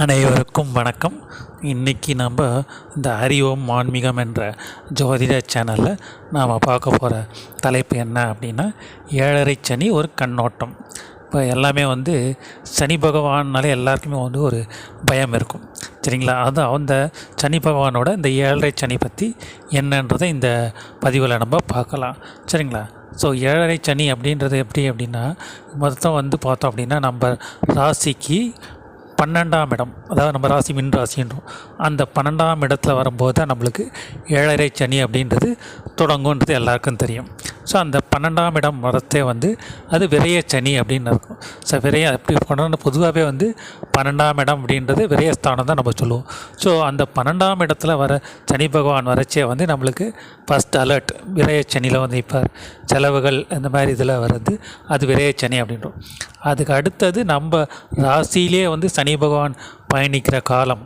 அனைவருக்கும் வணக்கம். இன்றைக்கி நம்ம இந்த அறிவோம் ஆன்மீகம் என்ற ஜோதிட சேனலில் நாம் பார்க்க போகிற தலைப்பு என்ன அப்படின்னா ஏழரை சனி ஒரு கண்ணோட்டம். இப்போ எல்லாமே வந்து சனி பகவான்னாலே எல்லாருக்குமே வந்து ஒரு பயம் இருக்கும். சரிங்களா? அது அந்த சனி பகவானோட இந்த ஏழரை சனி பற்றி என்னன்றதை இந்த பதிவில் நம்ம பார்க்கலாம். சரிங்களா? ஸோ ஏழரை சனி அப்படின்றது எப்படி அப்படின்னா மொத்தம் வந்து பார்த்தோம் அப்படின்னா நம்ம ராசிக்கு பன்னெண்டாம் இடம் அதாவது நம்ம ராசி மின் ராசின்றோம் அந்த பன்னெண்டாம் இடத்துல வரும்போது தான் நம்மளுக்கு ஏழரை சனி அப்படின்றது தொடங்குன்றது எல்லாருக்கும் தெரியும். ஸோ அந்த பன்னெண்டாம் இடம் வரத்தே வந்து அது விரைய சனி அப்படின்னு இருக்கும் ஸோ விரைய எப்படி பண்ணணும் பொதுவாகவே வந்து பன்னெண்டாம் இடம் அப்படின்றது விரயஸ்தானம் தான் நம்ம சொல்லுவோம். ஸோ அந்த பன்னெண்டாம் இடத்துல வர சனி பகவான் வரச்சே வந்து நம்மளுக்கு ஃபஸ்ட் அலர்ட் விரைய சனியில் வந்து இப்போ செலவுகள் இந்த மாதிரி இதில் வர்றது அது விரைய சனி அப்படின்றோம். அதுக்கு அடுத்தது நம்ம ராசியிலே வந்து சனி பகவான் பயணிக்கிற காலம்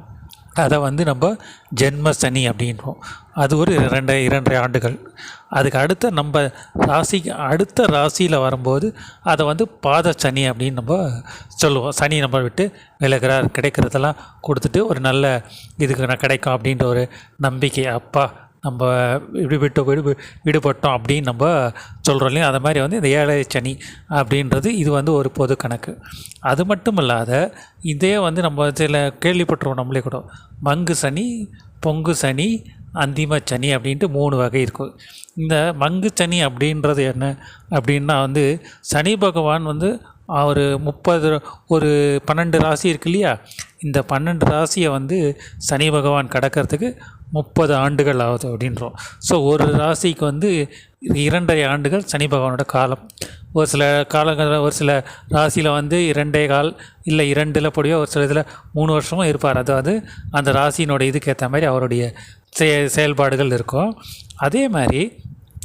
அதை வந்து நம்ம ஜென்ம சனி அப்படின்றோம். அது ஒரு ரெண்டு இரண்டரை ஆண்டுகள். அதுக்கு அடுத்த நம்ம ராசிக்கு அடுத்த ராசியில் வரும்போது அதை வந்து பாத சனி அப்படின்னு நம்ம சொல்லுவோம். சனி நம்ம விட்டு விலகிறார் கிடைக்கிறதெல்லாம் கொடுத்துட்டு ஒரு நல்ல இதுக்கு நான் கிடைக்கும் அப்படின்ற ஒரு நம்பிக்கை. அப்பா நம்ம இப்படி விட்டு விடு விடுபட்டோம் அப்படின்னு நம்ம சொல்கிறோம் இல்லையா? அதை மாதிரி வந்து இந்த ஏழை சனி அப்படின்றது இது வந்து ஒரு பொது கணக்கு. அது மட்டும் இல்லாத இதே வந்து நம்ம சில கேள்விப்பட்டிருவோம் நம்மளே கூட. மங்கு சனி பொங்கு சனி அந்திம சனி அப்படின்ட்டு மூணு வகை இருக்கும் இந்த மங்கு சனி அப்படின்றது என்ன அப்படின்னா வந்து சனி பகவான் வந்து ஒரு முப்பது ஒரு பன்னெண்டு ராசி இருக்கு இல்லையா? இந்த பன்னெண்டு ராசியை வந்து சனி பகவான் கடக்கிறதுக்கு முப்பது ஆண்டுகள் ஆகுது அப்படின்றோம். ஸோ ஒரு ராசிக்கு வந்து இரண்டரை ஆண்டுகள் சனி பகவானோட காலம். ஒரு சில காலங்களில் ஒரு சில ராசியில் வந்து இரண்டே கால் இல்லை இரண்டில் பொடியோ ஒரு சில இதில் மூணு வருஷமும் இருப்பார். அதாவது அந்த ராசியினோட இதுக்கேற்ற மாதிரி அவருடைய செ செயல்பாடுகள் இருக்கும். அதே மாதிரி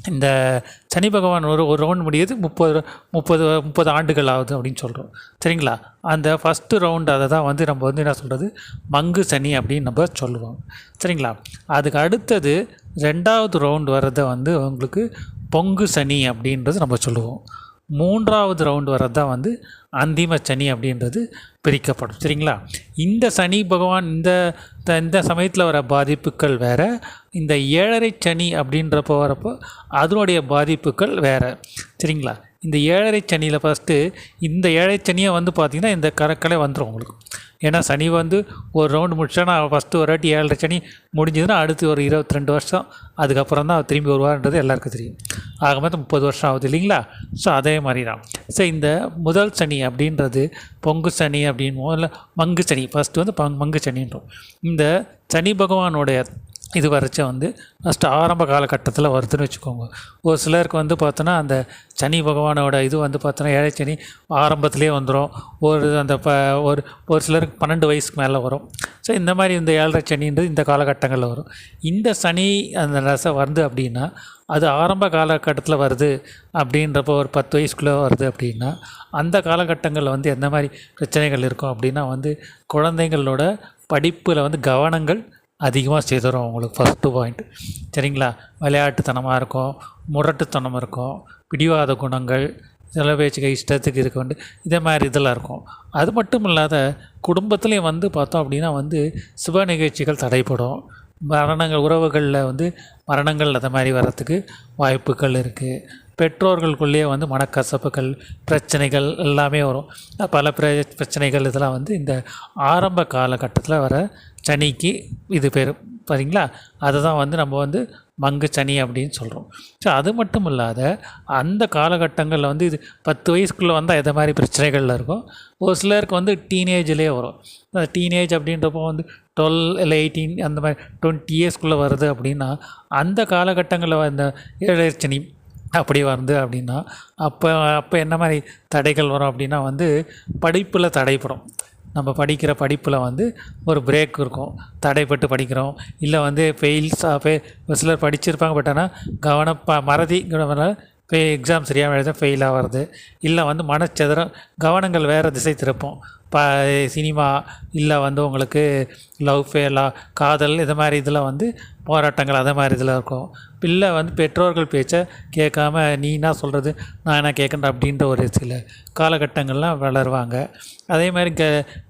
இந்த சனி பகவான் ஒரு ஒரு ரவுண்ட் முடியுது முப்பது முப்பது முப்பது ஆண்டுகள் ஆகுது அப்படின்னு சொல்கிறோம் சரிங்களா? அந்த ஃபஸ்ட்டு ரவுண்ட் அதை தான் வந்து நம்ம வந்து என்ன சொல்கிறது மங்கு சனி அப்படின்னு நம்ம சொல்லுவோம். சரிங்களா? அதுக்கு அடுத்தது ரெண்டாவது ரவுண்ட் வர்றதை வந்து உங்களுக்கு பொங்கு சனி அப்படின்றது நம்ம சொல்லுவோம். மூன்றாவது ரவுண்டு வர்றது தான் வந்து அந்திம சனி அப்படின்றது பிரிக்கப்படும். சரிங்களா? இந்த சனி பகவான் இந்த த- இந்த சமயத்தில் வர பாதிப்புகள் வேறு இந்த ஏழரை சனி அப்படின்றப்போ வரப்போ அதனுடைய பாதிப்புகள் வேறு. சரிங்களா? இந்த ஏழரை சனியில் ஃபஸ்ட்டு இந்த ஏழரை சனியை வந்து பார்த்திங்கன்னா இந்த கரக்களே வந்துடும் உங்களுக்கு. ஏன்னா சனி வந்து ஒரு ரவுண்டு முடிச்சோன்னா ஃபஸ்ட்டு ஒரு வாட்டி ஏழரை சனி முடிஞ்சதுன்னா அடுத்து ஒரு இருபத்தி ரெண்டு வருஷம் அதுக்கப்புறம் தான் திரும்பி வருவார்ன்றது எல்லாருக்கும் தெரியும். ஆக மொத்தம் முப்பது வருஷம் ஆகுது இல்லைங்களா? ஸோ அதே மாதிரி தான். ஸோ இந்த முதல் சனி அப்படின்றது பொங்கு சனி அப்படின்னு இல்லை மங்கு சனி. ஃபஸ்ட்டு வந்து பங் மங்கு சனின்றோம். இந்த சனி பகவானுடைய இது வரைச்ச வந்து ஃபஸ்ட்டு ஆரம்ப காலகட்டத்தில் வருதுன்னு வச்சுக்கோங்க. ஒரு சிலருக்கு வந்து பார்த்தோன்னா அந்த சனி பகவானோட இது வந்து பார்த்தோன்னா ஏழை சனி ஆரம்பத்துலேயே வந்துடும் ஒரு அந்த ப ஒரு ஒரு சிலருக்கு பன்னெண்டு வயசுக்கு மேலே வரும். ஸோ இந்த மாதிரி இந்த ஏழரை சனின்றது இந்த காலகட்டங்களில் வரும். இந்த சனி அந்த ரசம் வருது அப்படின்னா அது ஆரம்ப காலகட்டத்தில் வருது அப்படின்றப்போ ஒரு பத்து வயசுக்குள்ளே வருது அப்படின்னா அந்த காலகட்டங்களில் வந்து எந்த மாதிரி பிரச்சனைகள் இருக்கும் அப்படின்னா வந்து குழந்தைங்களோட படிப்பில் வந்து கவனங்கள் அதிகமாக செய்துடும் உங்களுக்கு ஃபஸ்ட்டு பாயிண்ட் சரிங்களா? விளையாட்டுத்தனமாக இருக்கும் முரட்டுத்தனம் இருக்கும் பிடிவாத குணங்கள் சில பேச்சுக்கு இஷ்டத்துக்கு இருக்க வந்து இதே மாதிரி இதெல்லாம் இருக்கும். அது மட்டும் இல்லாத குடும்பத்துலேயும் வந்து பார்த்தோம் அப்படின்னா வந்து சுப நிகழ்ச்சிகள் தடைப்படும் மரணங்கள் உறவுகளில் வந்து மரணங்கள் அதை மாதிரி வர்றதுக்கு வாய்ப்புகள் இருக்குது பெற்றோர்களுக்குள்ளேயே வந்து மனக்கசப்புகள் பிரச்சனைகள் எல்லாமே வரும். பல பிர பிரச்சனைகள் இதெல்லாம் வந்து இந்த ஆரம்ப காலகட்டத்தில் வர சனிக்கு இது பேர் பார்த்தீங்களா அதை தான் வந்து நம்ம வந்து மங்கு சனி அப்படின்னு சொல்கிறோம் ஸோ அது மட்டும் இல்லாத அந்த காலகட்டங்களில் வந்து இது பத்து வயசுக்குள்ளே வந்தால் எதை மாதிரி பிரச்சனைகளில் இருக்கும் ஒரு சிலருக்கு வந்து டீனேஜ்லேயே வரும். அந்த டீனேஜ் அப்படின்றப்போ வந்து டுவெல் இல்லை எயிட்டீன் அந்த மாதிரி டுவெண்ட்டி இயர்ஸ்க்குள்ளே வருது அப்படின்னா அந்த காலகட்டங்களில் அந்த ஏழரை சனி அப்படி வருது அப்படின்னா அப்போ அப்போ என்ன மாதிரி தடைகள் வரும் அப்படின்னா வந்து படிப்பில் தடைப்படும் நம்ம படிக்கிற படிப்பில் வந்து ஒரு பிரேக் இருக்கும். தடைப்பட்டு படிக்கிறோம். இல்லை வந்து ஃபெயில்ஸாக ஃபெ ஒரு சிலர் படிச்சிருப்பாங்க பட் ஆனால் கவனம் ப மறதி இப்போ எக்ஸாம் சரியாக எழுத ஃபெயில் ஆகிறது இல்லை வந்து மனச்சதுரம் கவனங்கள் வேறு திசை திருப்போம். ப சினிமா இல்லை வந்து உங்களுக்கு லவ் ஃபேலா காதல் இது மாதிரி இதில் வந்து போராட்டங்கள் அதே மாதிரி இதில் இருக்கும். பிள்ளை வந்து பெற்றோர்கள் பேச்சை கேட்காம நீ என்ன சொல்கிறது நான் என்ன கேட்குறேன் அப்படின்ற ஒரு சில காலகட்டங்கள்லாம் வளருவாங்க. அதே மாதிரி க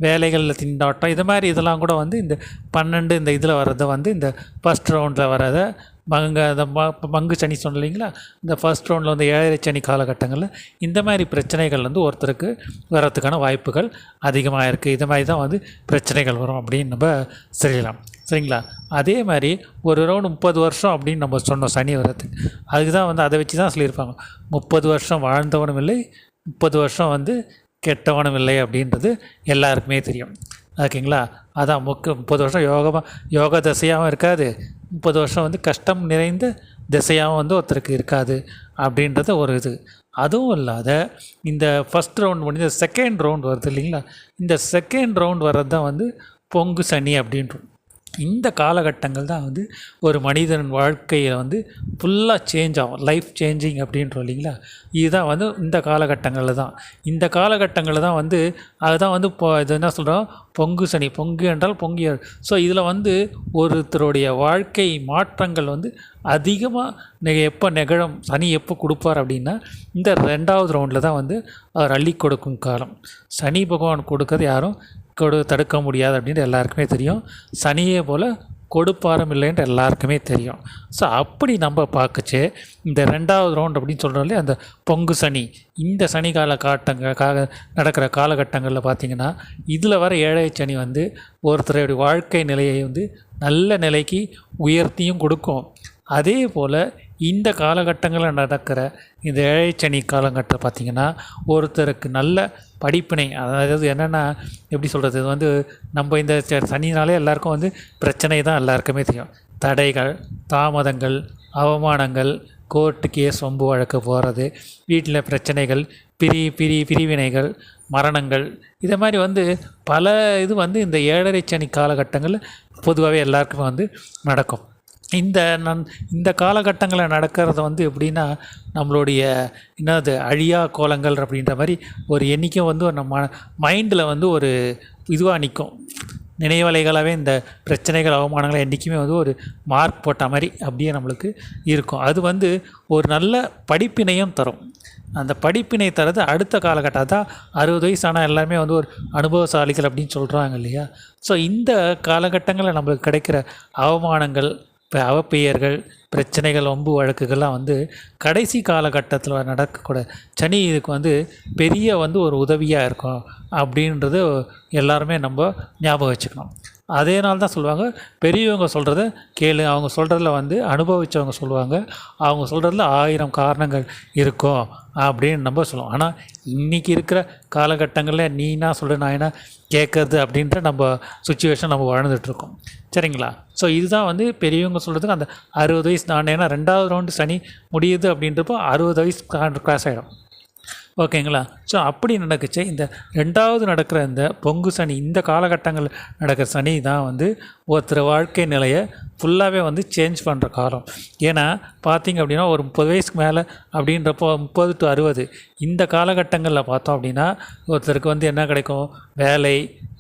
வேலைகளில் திண்டாட்டம் இது மாதிரி இதெல்லாம் கூட வந்து இந்த பன்னெண்டு இந்த இதில் வர்றதை வந்து இந்த ஃபஸ்ட் ரவுண்டில் வர்றதை மங்க அந்த ம பங்கு சனி சொன்ன இல்லைங்களா? இந்த ஃபர்ஸ்ட் ரவுண்டில் வந்து ஏழரை சனி காலகட்டங்களில் இந்த மாதிரி பிரச்சனைகள் வந்து ஒருத்தருக்கு வர்றதுக்கான வாய்ப்புகள் அதிகமாக இருக்குது இது மாதிரி தான் வந்து பிரச்சனைகள் வரும் அப்படின்னு நம்ம சொல்லலாம். சரிங்களா? அதே மாதிரி ஒரு ரவுண்டு முப்பது வருஷம் அப்படின்னு நம்ம சொன்னோம் சனி வரத்துக்கு அதுக்கு தான் வந்து அதை வச்சு தான் சொல்லியிருப்பாங்க. முப்பது வருஷம் வாழ்ந்தவனும் இல்லை முப்பது வருஷம் வந்து கெட்டவனும் இல்லை அப்படின்றது எல்லாருக்குமே தெரியும். ஓகேங்களா? அதான் முக்க முப்பது வருஷம் யோகமாக யோக தசையாகவும் இருக்காது. முப்பது வருஷம் வந்து கஷ்டம் நிறைந்த திசையாகவும் வந்து ஒருத்தருக்கு இருக்காது அப்படின்றது ஒரு இது. அதுவும் இல்லாத இந்த ஃபஸ்ட் ரவுண்ட் முடிஞ்ச செகண்ட் ரவுண்ட் வருது இல்லைங்களா? இந்த செகண்ட் ரவுண்ட் வர்றது தான் வந்து பொங்கு சனி அப்படின்றோம். இந்த காலகட்டங்கள் தான் வந்து ஒரு மனிதன் வாழ்க்கையில் வந்து ஃபுல்லாக சேஞ்ச் ஆகும். லைஃப் சேஞ்சிங் அப்படின்றோம் இல்லைங்களா? இதுதான் வந்து இந்த காலகட்டங்களில் தான். இந்த காலகட்டங்களில் தான் வந்து அதுதான் வந்து இப்போ இது என்ன சொல்கிறோம் பொங்கு சனி. பொங்கு என்றால் பொங்கிய ஸோ இதில் வந்து ஒருத்தருடைய வாழ்க்கை மாற்றங்கள் வந்து அதிகமாக எப்போ நிகழும் சனி எப்போ கொடுப்பார் அப்படின்னா இந்த ரெண்டாவது ரவுண்டில் தான் வந்து அவர் அள்ளி கொடுக்கும் காலம். சனி பகவான் கொடுக்கறது யாரும் கொடு தடுக்க முடியாது அப்படின்ட்டு எல்லாருக்குமே தெரியும். சனியே போல் கொடுப்பாரம் இல்லைன்ட்டு எல்லாருக்குமே தெரியும். ஸோ அப்படி நம்ம பார்க்கச்சே இந்த ரெண்டாவது ரவுண்ட் அப்படின்னு சொல்கிறோம் அந்த பொங்கு சனி. இந்த சனிகால கால காக நடக்கிற காலகட்டங்களில் பார்த்திங்கன்னா இதில் வர ஏழை சனி வந்து ஒருத்தருடைய வாழ்க்கை நிலையை வந்து நல்ல நிலைக்கு உயர்த்தியும் கொடுக்கும். அதே போல் இந்த காலகட்டங்களில் நடக்கிற இந்த ஏழைச்சனி காலகட்டம் பார்த்திங்கன்னா ஒருத்தருக்கு நல்ல படிப்பினை அதாவது என்னென்னா எப்படி சொல்கிறது இது வந்து நம்ம இந்த ச- சனினாலே எல்லாருக்கும் வந்து பிரச்சனை தான் எல்லாருக்குமே தெரியும். தடைகள் தாமதங்கள் அவமானங்கள் கோர்ட்டு கேஸ் வம்பு வழக்கு போகிறது வீட்டில் பிரச்சனைகள் பிரி பிரி பிரிவினைகள் மரணங்கள் இதை மாதிரி வந்து பல இது வந்து இந்த ஏழரை சனி காலகட்டங்களில் பொதுவாகவே எல்லாருக்குமே வந்து நடக்கும். இந்த நன் இந்த காலகட்டங்களில் நடக்கிறது வந்து எப்படின்னா நம்மளுடைய என்னது அழியா கோலங்கள் அப்படின்ற மாதிரி ஒரு எண்ணிக்கை வந்து நம்ம மைண்டில் வந்து ஒரு இதுவாக நிற்கும் நினைவலைகளாகவே இந்த பிரச்சனைகள் அவமானங்கள் என்றைக்குமே வந்து ஒரு மார்க் போட்ட மாதிரி அப்படியே நம்மளுக்கு இருக்கும். அது வந்து ஒரு நல்ல படிப்பினையும் தரும். அந்த படிப்பினை தரது அடுத்த காலகட்டம். தான் அறுபது வயசு ஆனால் எல்லாமே வந்து ஒரு அனுபவசாலிகள் அப்படின்னு சொல்கிறாங்க இல்லையா? ஸோ இந்த காலகட்டங்களில் நம்மளுக்கு கிடைக்கிற அவமானங்கள் இப்போ அவப்பெயர்கள் பிரச்சனைகள் வம்பு வழக்குகள்லாம் வந்து கடைசி காலகட்டத்தில் நடக்கக்கூடாது சனி இதுக்கு வந்து பெரிய வந்து ஒரு உதவியாக இருக்கும் அப்படின்றது எல்லாருமே நம்ம ஞாபகம் வச்சுக்கணும். அதே நாள் தான் சொல்லுவாங்க. பெரியவங்க சொல்கிறத கேளு. அவங்க சொல்கிறதுல வந்து அனுபவித்தவங்க சொல்லுவாங்க. அவங்க சொல்கிறதுல ஆயிரம் காரணங்கள் இருக்கும் அப்படின்னு நம்ம சொல்லுவோம். ஆனால் இன்றைக்கி இருக்கிற காலகட்டங்களில் நீ என்ன சொல்கிற நான் என்ன கேட்கறது அப்படின்ற நம்ம சுச்சுவேஷன் நம்ம வாழ்ந்துட்டுருக்கோம். சரிங்களா? ஸோ இதுதான் வந்து பெரியவங்க சொல்கிறதுக்கு அந்த அறுபது வயசு நான் ஏன்னா ரெண்டாவது ரவுண்டு சனி முடியுது அப்படின்றப்போ அறுபது வயசு கிராஸ் ஆகிடும் ஓகேங்களா? ஸோ அப்படி நடக்குச்சு இந்த ரெண்டாவது நடக்கிற இந்த பொங்கு சனி இந்த காலகட்டங்களில் நடக்கிற சனி தான் வந்து ஒருத்தர் வாழ்க்கை நிலையை ஃபுல்லாகவே வந்து சேஞ்ச் பண்ணுற காலம். ஏன்னா பார்த்தீங்க அப்படின்னா ஒரு முப்பது வயசுக்கு மேலே அப்படின்றப்போ முப்பது டு அறுபது இந்த காலகட்டங்களில் பார்த்தோம் அப்படின்னா ஒருத்தருக்கு வந்து என்ன கிடைக்கும்? வேலை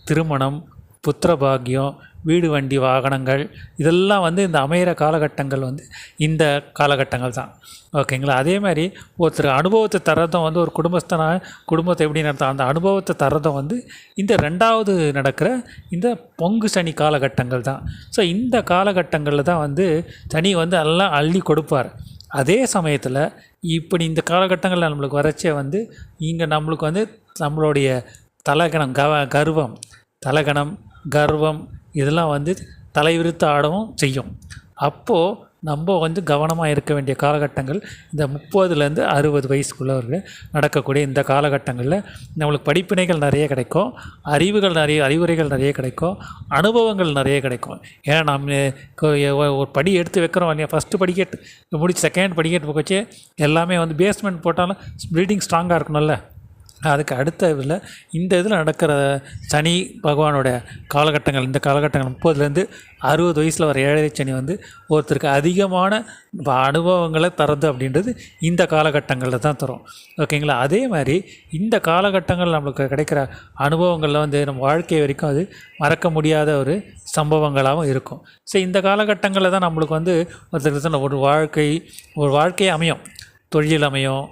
திருமணம் புத்திர பாக்கியம் வீடு வண்டி வாகனங்கள் இதெல்லாம் வந்து இந்த அமையிற காலகட்டங்கள் வந்து இந்த காலகட்டங்கள் தான். ஓகேங்களா அதே மாதிரி ஒருத்தர் அனுபவத்தை தரதும் வந்து ஒரு குடும்பஸ்தனா குடும்பத்தை எப்படி நடத்தும் அந்த அனுபவத்தை தரதும் வந்து இந்த ரெண்டாவது நடக்கிற இந்த பொங்கு சனி காலகட்டங்கள் தான். ஸோ இந்த காலகட்டங்களில் தான் வந்து சனி வந்து எல்லாம் அள்ளி கொடுப்பார். அதே சமயத்தில் இப்படி இந்த காலகட்டங்களில் நம்மளுக்கு வரச்சே வந்து இங்கே நம்மளுக்கு வந்து நம்மளுடைய தலகணம் கவ கர்வம் தலகணம் கர்வம் இதெல்லாம் வந்து தலைவிரித்து ஆடவும் செய்யும். அப்போது நம்ம வந்து கவனமாக இருக்க வேண்டிய காலகட்டங்கள் இந்த முப்பதுலேருந்து அறுபது வயசுக்குள்ளவர்கள் நடக்கக்கூடிய இந்த காலகட்டங்களில் நம்மளுக்கு படிப்பினைகள் நிறைய கிடைக்கும் அறிவுகள் நிறைய அறிவுரைகள் நிறைய கிடைக்கும் அனுபவங்கள் நிறைய கிடைக்கும். ஏன்னா நம்ம ஒரு படி எடுத்து வைக்கிறோம் இல்லையா? ஃபஸ்ட்டு படிக்கட்டு முடிச்சு செகண்ட் படிக்கட்டு வச்சு எல்லாமே வந்து பேஸ்மெண்ட் போட்டாலும் பில்டிங் ஸ்ட்ராங்காக இருக்கணும்ல. அதுக்கு அடுத்த இதில் இந்த இதில் நடக்கிற சனி பகவானோட காலகட்டங்கள் இந்த காலகட்டங்கள் முப்பதுலேருந்து அறுபது வயசில் வர ஏழரை சனி வந்து ஒருத்தருக்கு அதிகமான அனுபவங்களை தரது அப்படின்றது இந்த காலகட்டங்களில் தான் தரும். ஓகேங்களா? அதே மாதிரி இந்த காலகட்டங்கள் நம்மளுக்கு கிடைக்கிற அனுபவங்களில் வந்து நம்ம வாழ்க்கை வரைக்கும் அது மறக்க முடியாத ஒரு சம்பவங்களாகவும் இருக்கும். ஸோ இந்த காலகட்டங்களில் தான் நம்மளுக்கு வந்து ஒருத்தருக்கு ஒரு வாழ்க்கை ஒரு வாழ்க்கை அமையும். தொழில் அமையும்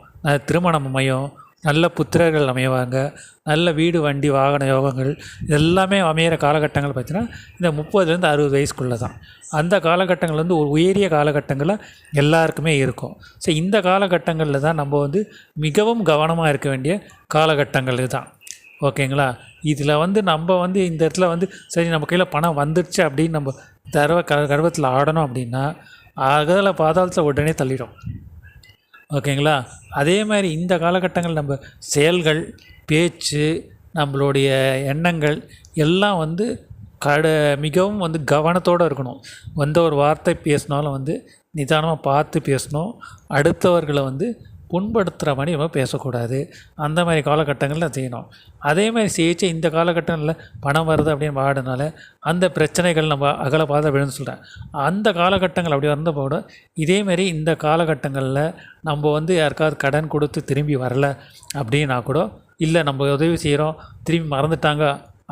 திருமணம் அமையும் நல்ல புத்திரர்கள் அமைவாங்க. நல்ல வீடு வண்டி வாகன யோகங்கள் எல்லாமே அமையிற காலகட்டங்கள் பார்த்தீங்கன்னா இந்த முப்பதுலேருந்து அறுபது வயசுக்குள்ளே தான் அந்த காலகட்டங்கள் வந்து ஒரு உயரிய காலகட்டங்களில் எல்லாருக்குமே இருக்கும். ஸோ இந்த காலகட்டங்களில் தான் நம்ம வந்து மிகவும் கவனமாக இருக்க வேண்டிய காலகட்டங்கள் இதுதான். ஓகேங்களா? இதில் வந்து நம்ம வந்து இந்த இடத்துல வந்து சரி நம்ம கையில் பணம் வந்துடுச்சு அப்படின்னு நம்ம தர்வ க கர்வத்தில் ஆடணும் அப்படின்னா அகல பாதாளத்தில் உடனே தள்ளிடும். ஓகேங்களா? அதே மாதிரி இந்த காலகட்டங்கள் நம்ம செயல்கள் பேச்சு நம்மளுடைய எண்ணங்கள் எல்லாம் வந்து கட மிகவும் வந்து கவனத்தோடு இருக்கணும். எந்த ஒரு வார்த்தை பேசினாலும் வந்து நிதானமாக பார்த்து பேசணும். அடுத்தவர்களை வந்து புண்படுத்துகிற மாதிரி நம்ம பேசக்கூடாது. அந்த மாதிரி காலகட்டங்களில் செய்யணும். அதே மாதிரி சிகிச்சை இந்த காலகட்டங்களில் பணம் வருது அப்படின்னு வாடினால அந்த பிரச்சனைகள் நம்ம அகல பாத விழுந்து சொல்கிறேன் அந்த காலகட்டங்கள் அப்படி வந்த போட இதேமாரி இந்த காலகட்டங்களில் நம்ம வந்து யாருக்காவது கடன் கொடுத்து திரும்பி வரல அப்படின்னா கூட இல்லை நம்ம உதவி செய்கிறோம் திரும்பி மறந்துட்டாங்க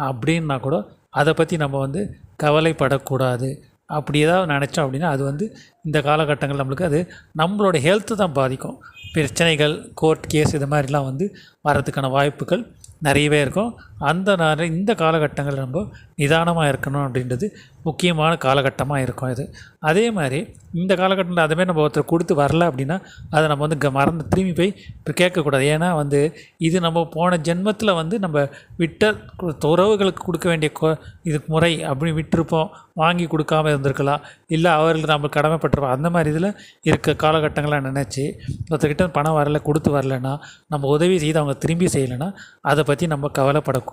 அப்படின்னா கூட அதை பற்றி நம்ம வந்து கவலைப்படக்கூடாது. அப்படி ஏதாவது நினச்சோம் அப்படின்னா அது வந்து இந்த காலகட்டங்கள் நம்மளுக்கு அது நம்மளோட ஹெல்த்து தான் பாதிக்கும். பிரச்சனைகள் கோர்ட் கேஸ் இது மாதிரிலாம் வந்து வரதுக்கான வாய்ப்புகள் நிறையவே இருக்கும். அந்த நேரம் இந்த காலகட்டங்களில் நம்ம நிதானமாக இருக்கணும் அப்படின்றது முக்கியமான காலகட்டமாக இருக்கும் இது. அதே மாதிரி இந்த காலகட்டத்தில் அதுமாரி நம்ம ஒருத்தர் கொடுத்து வரல அப்படின்னா அதை நம்ம வந்து க- மறந்து திரும்பி போய் இப்போ கேட்கக்கூடாது. ஏன்னா வந்து இது நம்ம போன ஜென்மத்தில் வந்து நம்ம விட்ட உறவுகளுக்கு கொடுக்க வேண்டிய கொ இதுக்கு முறை அப்படி விட்டிருப்போம். வாங்கி கொடுக்காம இருந்திருக்கலாம். இல்லை அவர்களுக்கு நம்ம கடமைப்பட்டிருப்போம். அந்த மாதிரி இதில் இருக்க காலகட்டங்களை நினச்சி ஒருத்தர்கிட்ட பணம் வரல கொடுத்து வரலன்னா நம்ம உதவி செய்து அவங்க திரும்பி செய்யலைன்னா அதை பற்றி நம்ம கவலைப்படக்கூடாது.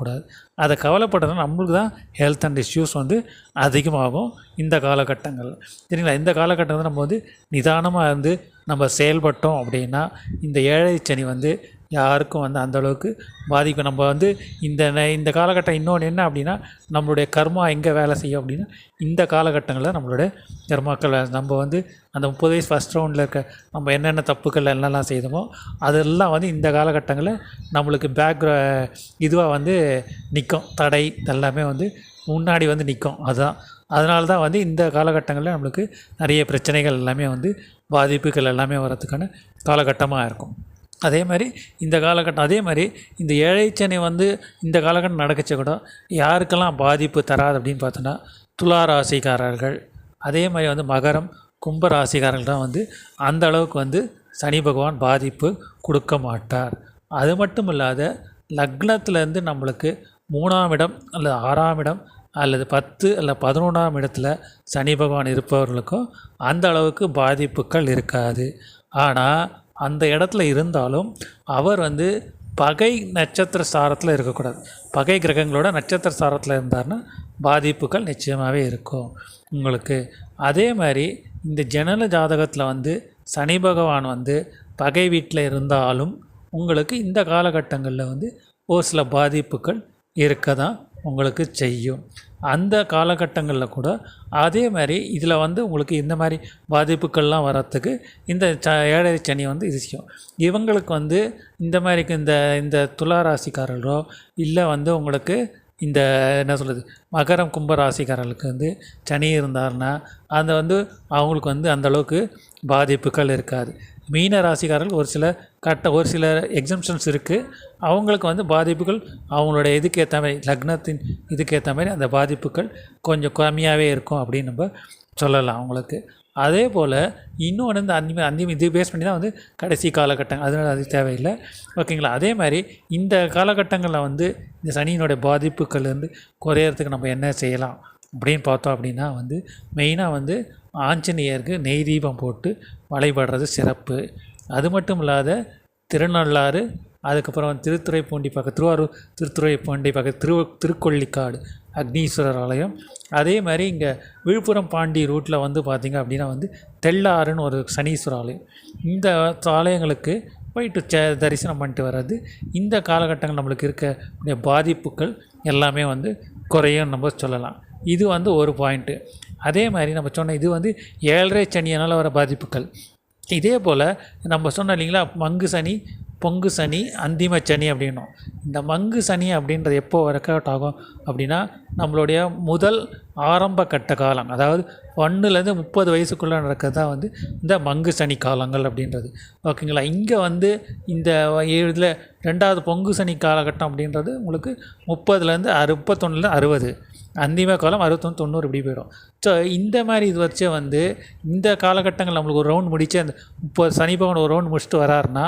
அதை கவலைப்படுறதுனா நம்மளுக்கு தான் ஹெல்த் அண்ட் இஷ்யூஸ் வந்து அதிகமாகும் இந்த காலகட்டங்களில் சரிங்களா? இந்த காலகட்டத்தில் நம்ம வந்து நிதானமாக இருந்து நம்ம செயல்பட்டோம் அப்படின்னா இந்த ஏழை சனி வந்து யாருக்கும் வந்து அந்த அளவுக்கு பாதிக்கும் நம்ம வந்து இந்த இந்த காலகட்டம் இன்னொன்று என்ன அப்படின்னா நம்மளுடைய கர்மா எங்கே வேலை செய்யும் அப்படின்னா இந்த காலகட்டங்களில் நம்மளுடைய கர்மாக்கள் நம்ம வந்து அந்த முப்பது வயசு ஃபஸ்ட் ரவுண்டில் இருக்க நம்ம என்னென்ன தப்புக்கள் என்னெல்லாம் செய்தோமோ அதெல்லாம் வந்து இந்த காலகட்டங்களில் நம்மளுக்கு பேக் இதுவாக வந்து நிற்கும் தடை எல்லாமே வந்து முன்னாடி வந்து நிற்கும் அதுதான் அதனால தான் வந்து இந்த காலகட்டங்களில் நம்மளுக்கு நிறைய பிரச்சனைகள் எல்லாமே வந்து பாதிப்புகள் எல்லாமே வர்றதுக்கான காலகட்டமாக இருக்கும். அதே மாதிரி இந்த காலகட்டம் அதே மாதிரி இந்த ஏழைச்சனை வந்து இந்த காலகட்டம் நடக்கச்ச கூட யாருக்கெல்லாம் பாதிப்பு தராது அப்படின்னு பார்த்தோன்னா துலா ராசிக்காரர்கள். அதே மாதிரி வந்து மகரம் கும்ப ராசிக்காரர்கள் தான் வந்து அந்த அளவுக்கு வந்து சனி பகவான் பாதிப்பு கொடுக்க மாட்டார். அது மட்டும் இல்லாத லக்னத்துலேருந்து நம்மளுக்கு மூணாம் இடம் அல்லது ஆறாம் இடம் அல்லது பத்து அல்ல பதினொன்றாம் இடத்துல சனி பகவான் இருப்பவர்களுக்கும் அந்த அளவுக்கு பாதிப்புகள் இருக்காது. ஆனால் அந்த இடத்துல இருந்தாலும் அவர் வந்து பகை நட்சத்திர சாரத்தில் இருக்கக்கூடாது. பகை கிரகங்களோட நட்சத்திர சாரத்தில் இருந்தார்னா பாதிப்புகள் நிச்சயமாகவே இருக்கும். உங்களுக்கு அதே மாதிரி இந்த ஜனன ஜாதகத்தில் வந்து சனி பகவான் வந்து பகை வீட்டில் இருந்தாலும் உங்களுக்கு இந்த காலகட்டங்களில் வந்து ஒரு சில பாதிப்புகள் இருக்க தான் உங்களுக்கு செய்யும். அந்த காலகட்டங்களில் கூட அதே மாதிரி இதில் வந்து உங்களுக்கு இந்த மாதிரி பாதிப்புகள்லாம் வரத்துக்கு இந்த ச ஏழரை சனி வந்து இது செய்யும். இவங்களுக்கு வந்து இந்த மாதிரி இந்த இந்த துளாராசிக்காரர்களோ இல்லை வந்து உங்களுக்கு இந்த என்ன சொல்கிறது மகரம் கும்ப ராசிக்காரர்களுக்கு வந்து சனி இருந்தார்னா அந்த வந்து அவங்களுக்கு வந்து அந்தளவுக்கு பாதிப்புகள் இருக்காது. மீன ராசிக்காரர்கள் ஒரு சில கட்ட ஒரு சில எக்ஸம்ஷன்ஸ் இருக்குது அவங்களுக்கு வந்து பாதிப்புகள் அவங்களோட இதுக்கேற்ற மாதிரி லக்னத்தின் இதுக்கேற்ற மாதிரி அந்த பாதிப்புகள் கொஞ்சம் கம்மியாகவே இருக்கும் அப்படின்னு நம்ம சொல்லலாம் அவங்களுக்கு. அதே போல் இன்னொன்று இந்த அந்தி அந்தி இது பேஸ் பண்ணி தான் வந்து கடைசி காலகட்டம் அதனால் அது தேவையில்லை. ஓகேங்களா அதே மாதிரி இந்த காலகட்டங்களில் வந்து இந்த சனியினுடைய பாதிப்புகள் வந்து குறையறதுக்கு நம்ம என்ன செய்யலாம் அப்படின்னு பார்த்தோம் அப்படின்னா வந்து மெயினாக வந்து ஆஞ்சநேயருக்கு நெய் தீபம் போட்டு வழிபடுறது சிறப்பு. அது மட்டும் இல்லாத திருநள்ளாறு அதுக்கப்புறம் திருத்துறைப்பூண்டி பக்கம் திருவாரூர் திருத்துறைப்பூண்டி பக்கம் திரு திருக்கொள்ளிக்காடு அக்னீஸ்வரர் ஆலயம். அதே மாதிரி இங்கே விழுப்புரம் பாண்டி ரூட்டில் வந்து பார்த்திங்க அப்படின்னா வந்து தெள்ளாறுன்னு ஒரு சனீஸ்வரர் ஆலயம். இந்த ஆலயங்களுக்கு போயிட்டு ச தரிசனம் பண்ணிட்டு வர்றது இந்த காலகட்டங்கள் நம்மளுக்கு இருக்கக்கூடிய பாதிப்புகள் எல்லாமே வந்து குறையும் நம்ம சொல்லலாம். இது வந்து ஒரு பாயிண்ட்டு அதே மாதிரி நம்ம சொன்ன இது வந்து ஏழரை சனியனால் வர பாதிப்புகள். இதே போல் நம்ம சொன்னோம் இல்லைங்களா? மங்கு சனி பொங்கு சனி அந்திம சனி அப்படின்னும். இந்த மங்கு சனி அப்படின்றது எப்போ ஒர்க் அவுட் ஆகும் அப்படின்னா நம்மளுடைய முதல் ஆரம்ப கட்ட காலம் அதாவது ஒன்றுலேருந்து முப்பது வயசுக்குள்ளே நடக்கிறது தான் வந்து இந்த மங்கு சனி காலங்கள் அப்படின்றது. ஓகேங்களா இங்கே வந்து இந்த இதில் ரெண்டாவது பொங்கு சனி காலகட்டம் அப்படின்றது உங்களுக்கு முப்பதுலேருந்து அறு முப்பத்தொன்னுலேருந்து அறுபது. அந்திம காலம் அறுபத்தொன்று தொண்ணூறு இப்படி போயிடும். ஸோ இந்த மாதிரி இது வச்சே வந்து இந்த காலகட்டங்கள் நம்மளுக்கு ஒரு ரவுண்ட் முடிச்சு அந்த முப்பது சனி பகவான் ஒரு ரவுண்ட் முடிச்சுட்டு வராருன்னா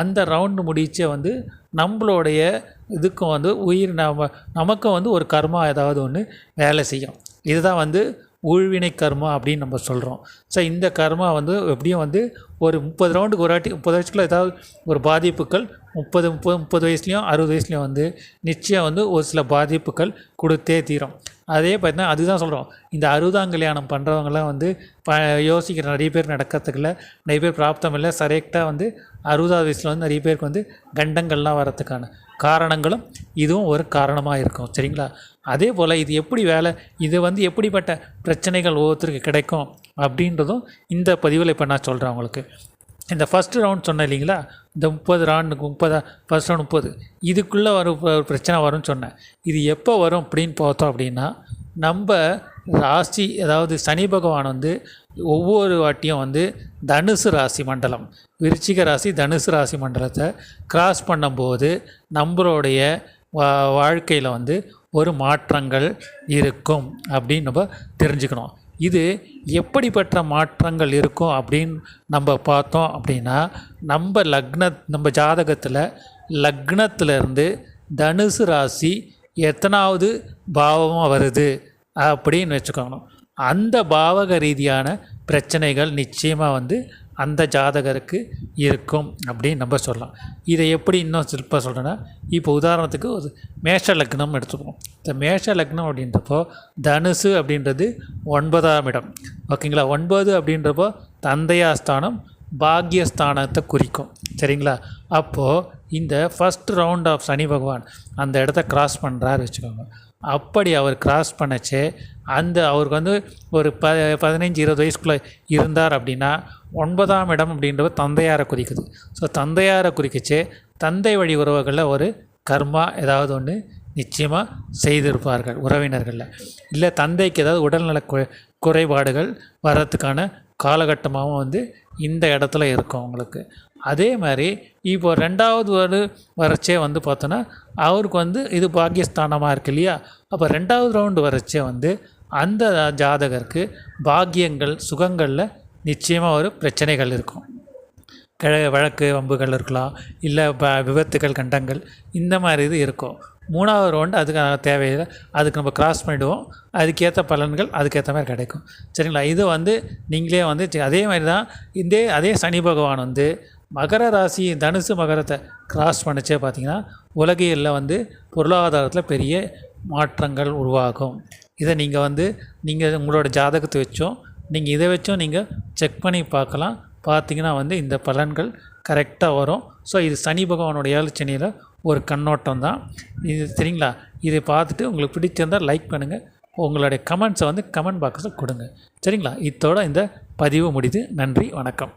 அந்த ரவுண்ட் முடிச்சே வந்து நம்மளுடைய இதுக்கும் வந்து உயிர் நம்ம நமக்கும் வந்து ஒரு கர்மா ஏதாவது ஒன்று வேலை செய்யும். இதுதான் வந்து ஊழ்வினை கர்மா அப்படின்னு நம்ம சொல்கிறோம் ஸோ இந்த கர்மா வந்து எப்படியும் வந்து ஒரு முப்பது ரவுண்டுக்கு ஒரு வாட்டி முப்பது வயசுக்குள்ள ஏதாவது ஒரு பாதிப்புகள் முப்பது முப்பது முப்பது வயசுலேயும் அறுபது வயசுலேயும் வந்து நிச்சயம் வந்து ஒரு சில பாதிப்புகள் கொடுத்தே தீரும். அதே பார்த்தீங்கன்னா அதுதான் சொல்கிறோம் இந்த அறுபதாம் கல்யாணம் பண்ணுறவங்களாம் வந்து ப யோசிக்கிற நிறைய பேர் நடக்கிறதுக்குள்ள நிறைய பேர் பிராப்தம் இல்லை. சரெக்டாக வந்து அறுபதாவது வயசில் வந்து நிறைய பேருக்கு வந்து கண்டங்கள்லாம் வரத்துக்கான காரணங்களும் இதுவும் ஒரு காரணமாக இருக்கும். சரிங்களா? அதே போல் இது எப்படி வேலை இது வந்து எப்படிப்பட்ட பிரச்சனைகள் ஒவ்வொருத்தருக்கு கிடைக்கும் அப்படின்றதும் இந்த பதிவில் இப்போ நான் சொல்கிறேன் உங்களுக்கு. இந்த ஃபஸ்ட்டு ரவுண்ட் சொன்னேன் இல்லைங்களா? இந்த முப்பது ரவுண்டுக்கு முப்பதா ஃபஸ்ட் ரவுண்ட் முப்பது. இதுக்குள்ளே வரும் ஒரு பிரச்சனை வரும்னு சொன்னேன். இது எப்போ வரும் அப்படின்னு பார்த்தோம் அப்படின்னா நம்ம ராசி அதாவது சனி பகவான் வந்து ஒவ்வொரு வாட்டியும் வந்து தனுசு ராசி மண்டலம் விருச்சிக ராசி தனுசு ராசி மண்டலத்தை கிராஸ் பண்ணும்போது நம்மளுடைய வா வாழ்க்கையில் வந்து ஒரு மாற்றங்கள் இருக்கும் அப்படின்னு நம்ம தெரிஞ்சுக்கணும். இது எப்படிப்பட்ட மாற்றங்கள் இருக்கும் அப்படின்னு நம்ம பார்த்தோம் அப்படின்னா நம்ம லக்ன நம்ம ஜாதகத்தில் லக்னத்திலேருந்து தனுசு ராசி எத்தனாவது பாவமாக வருது அப்படின்னு வச்சுக்கோணும். அந்த பாவக ரீதியான பிரச்சனைகள் நிச்சயமாக வந்து அந்த ஜாதகருக்கு இருக்கும் அப்படின்னு நம்ம சொல்லலாம். இதை எப்படி இன்னும் சிறப்பாக சொல்கிறேன்னா இப்போ உதாரணத்துக்கு ஒரு மேஷ லக்னம் எடுத்துப்போம் இந்த மேஷ லக்னம் அப்படின்றப்போ தனுசு அப்படின்றது ஒன்பதாம் இடம். ஓகேங்களா? ஒன்பது அப்படின்றப்போ தந்தையாஸ்தானம் பாக்யஸ்தானத்தை குறிக்கும். சரிங்களா? அப்போது இந்த ஃபஸ்ட் ரவுண்ட் ஆஃப் சனி பகவான் அந்த இடத்த கிராஸ் பண்ணுறாரு வச்சுக்கோங்க. அப்படி அவர் கிராஸ் பண்ணச்சு. அந்த அவருக்கு வந்து ஒரு ப பதினஞ்சு இருபது வயசுக்குள்ளே இருந்தார் அப்படின்னா ஒன்பதாம் இடம் அப்படின்றது தந்தையாரை குறிக்குது. ஸோ தந்தையாரை குறிக்கிச்சு. தந்தை வழி உறவுகளில் ஒரு கர்மா ஏதாவது ஒன்று நிச்சயமாக செய்திருப்பார்கள் உறவினர்களில். இல்லை தந்தைக்கு ஏதாவது உடல்நல கு குறைபாடுகள் வர்றதுக்கான காலகட்டமாகவும் வந்து இந்த இடத்துல இருக்கும் அவங்களுக்கு. அதே மாதிரி இப்போ ரெண்டாவது ஒரு வரச்சே வந்து பார்த்தோன்னா அவருக்கு வந்து இது பாக்கியஸ்தானமாக இருக்கு இல்லையா? அப்போ ரெண்டாவது ரவுண்டு வரச்சே வந்து அந்த ஜாதகருக்கு பாக்கியங்கள் சுகங்களில் நிச்சயமாக ஒரு பிரச்சனைகள் இருக்கும். கிழ வழக்கு வம்புகள் இருக்கலாம் இல்லை ப விபத்துகள் கண்டங்கள் இந்த மாதிரி இது இருக்கும். மூணாவது ரவுண்டு அதுக்கு தேவையில்லை அதுக்கு நம்ம கிராஸ் பண்ணிவிடுவோம் அதுக்கேற்ற பலன்கள் அதுக்கேற்ற மாதிரி கிடைக்கும். சரிங்களா? இது வந்து நீங்களே வந்து அதே மாதிரி தான் இதே அதே சனி பகவான் வந்து மகர ராசி தனுசு மகரத்தை கிராஸ் பண்ணிச்சே பார்த்தீங்கன்னா உலகியலில் வந்து பொருளாதாரத்தில் பெரிய மாற்றங்கள் உருவாகும். இதை நீங்கள் வந்து நீங்கள் உங்களோட ஜாதகத்தை வச்சும் நீங்கள் இதை வச்சும் நீங்கள் செக் பண்ணி பார்க்கலாம். பார்த்தீங்கன்னா வந்து இந்த பலன்கள் கரெக்டாக வரும். ஸோ இது சனி பகவானோட ஏழுச்சனியில் ஒரு கண்ணோட்டம் தான். இது சரிங்களா? இதை பார்த்துட்டு உங்களுக்கு பிடிச்சிருந்தால் லைக் பண்ணுங்கள் உங்களுடைய கமெண்ட்ஸை வந்து கமெண்ட் பாக்ஸில் கொடுங்க. சரிங்களா? இதோட இந்த பதிவு முடிது நன்றி வணக்கம்.